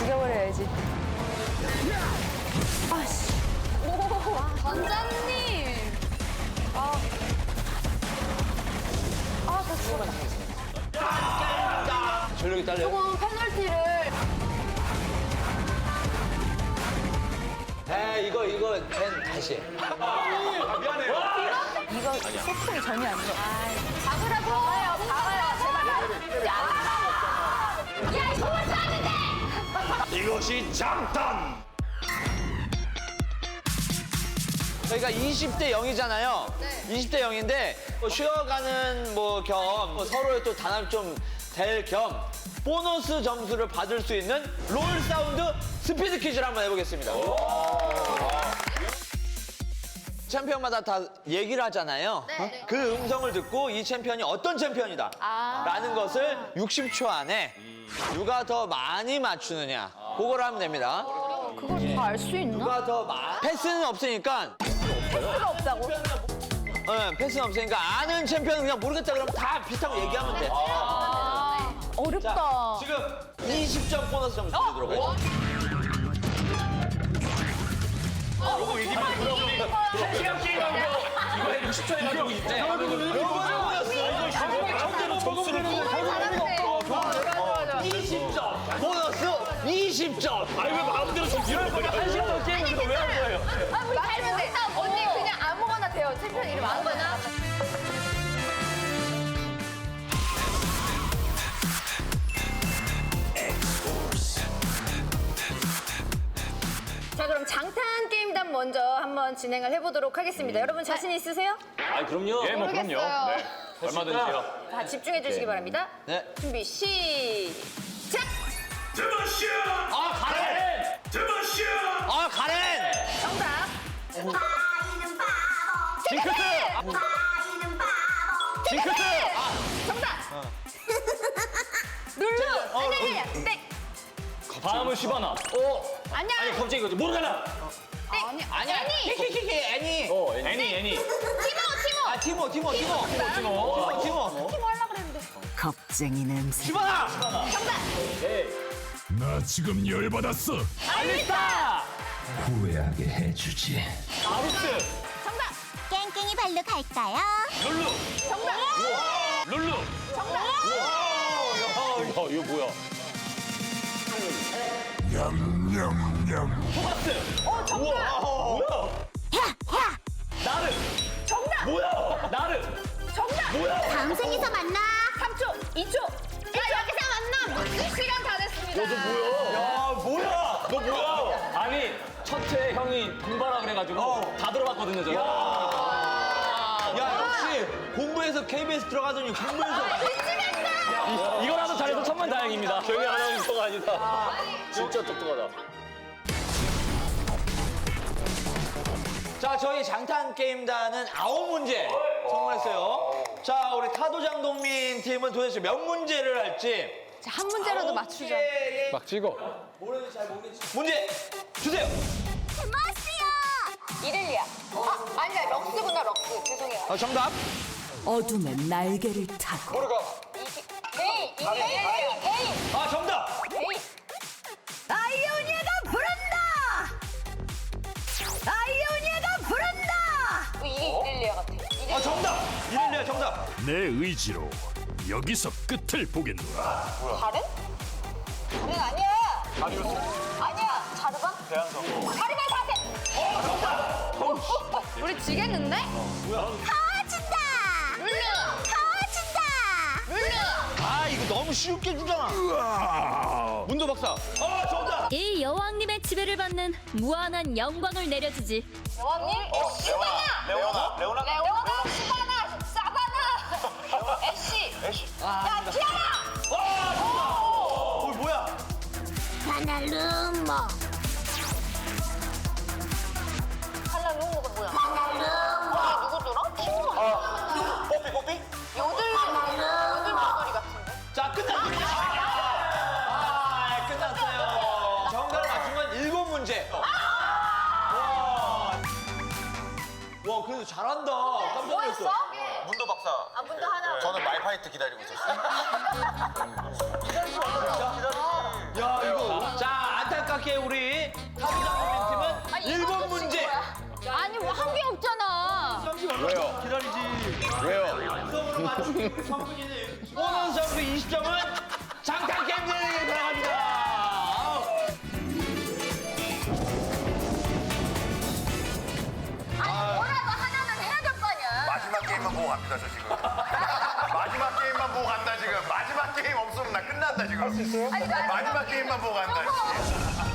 죽여버려야지. 원장님. 전력이 딸려요? 조금 페널티를. 에 이거 이거 펜 다시. 이거 소통이 전혀 안 돼. 박으라 박 이것이 장단. 저희가 20대 0이잖아요. 20대 0인데 뭐 쉬어가는 뭐 겸 서로의 또 단합 좀 될 겸 보너스 점수를 받을 수 있는 롤 사운드 스피드 퀴즈를 한번 해보겠습니다. 챔피언마다 다 얘기를 하잖아요. 네. 그 음성을 듣고 이 챔피언이 어떤 챔피언이다. 라는 것을 60초 안에 누가 더 많이 맞추느냐. 그걸 하면 됩니다. 그걸 다 알 수 있나? 누가 더 많이. 패스는 없으니까 필요가 없다고? 네, 패스는 없으니까 아는 챔피언은 그냥 모르겠다 그러면 다 비슷하고 얘기하면 돼. 아, 어렵다. 지금 20점 보너스 점수 드리도록 하겠습니다. 요거 이기면 그럼 우리 한 시간 게임하고 이번에 60초 해가지고 이때. 잘하는데. 20점! 보너스 20점! 아니 왜 마음대로 좀 이럴 거냐? 한 시간 동안 게임을 왜한 거예요? 아, 우리 잘면 돼. 언니 그냥 아무거나 돼요. 챔피언 이름 아무거나. 자 그럼 장탄 게임단 먼저 한번 진행을 해보도록 하겠습니다. 여러분 자신 있으세요? 아 그럼요. 예, 뭐 그럼요. 모르겠어요. 네. 얼마든지요. 다 집중해 주시기 바랍니다. 네. 준비 시작. 드마시아! 아, 가렌! 드마시아! 아, 가렌! 정답. 징크스! 징크스! 아, 정답. 룰루. 어, 아니 아니 아니. 땡. 다음은 시바나. 어, 아니야. 아니 갑자기 이거지. 모르잖아. 땡. 아니야. 애니. 키키키키, 애니. 어, 애니 애니. 티모 티모. 아, 티모, 티모, 티모. 티모. 티모, 티모. 티모 하려 그랬는데. 겁쟁이 냄새. 시바나! 정답. 나 지금 열받았어. 알리스타! 후회하게 해주지. 아루스! 정답. 깽깽이 발로 갈까요? 룰루! 정답. 룰루! 정답. 어, 이거 뭐야? 냠냠냠. 토마스! 어 정답. 뭐야? 나르! 정답. 뭐야? 나르! 정답. 뭐야? 다음 생에서 만나. 3초, 2초. 너 뭐야? 야, 뭐야? 너 뭐야? 아니, 첫째 형이 공부하라 그래가지고 다 들어봤거든요, 저. 야, 역시 공부해서 KBS 들어가더니 공부해서. 이, 이거라도 잘해서 천만 다행입니다. 경희 아나운서가 아니다. 진짜 똑똑하다. 자, 저희 장탄 게임단은 아홉 문제 성공했어요. 자, 우리 타도 장동민 팀은 도대체 몇 문제를 할지. 자, 한 문제라도 맞추자. 막 찍어. 모르는 잘 모르겠지. 문제 주세요. 머스요. 이렐리아. 아, 아니야. 럭스구나, 럭스. 죄송해요. 어, 정답. 어둠의 날개를 타고 에이, 에이, 에이, 에이, 아, 정답. 에이. 아이오니아가 부른다. 아이오니아가 부른다. 어, 이게 이렐리아 같아. 이게 아, 정답. 이렐리아 정답. 내 의지로 여기서 끝을 보겠노라. 다른? 다른 아니야. 아니야. 자르반? 대한성. 자르반 사세. 우리 지겠는데? 더워진다. 룰루. 더워진다. 룰루. 아, 이거 너무 쉽게 주잖아. 문도 박사. 아, 정답. 이 여왕님의 지배를 받는 무한한 영광을 내려주지. 여왕님? 시바나. 레오나. 레오나. 레오나. 잘한다. 깜짝 뭐 놀랐어. 예. 문도 박사. 아, 문도 하나. 예. 저는 말파이트 기다리고 있었어요. 야 이거. 자 안타깝게 우리 타부장 팀은 일번 문제. 아니 뭐 한 개 없잖아. 왜요? 기다리지. 왜요? 성으로 맞추기 성분이네. 오는 성분 20점은 장탄 캠핑에 들어갑니다. 갑니다, 저 지금. 마지막 게임만 보고 간다, 지금. 마지막 게임 없으면 나 끝난다, 지금. 아니, 나- 마지막 게임만 보고 간다. 여보,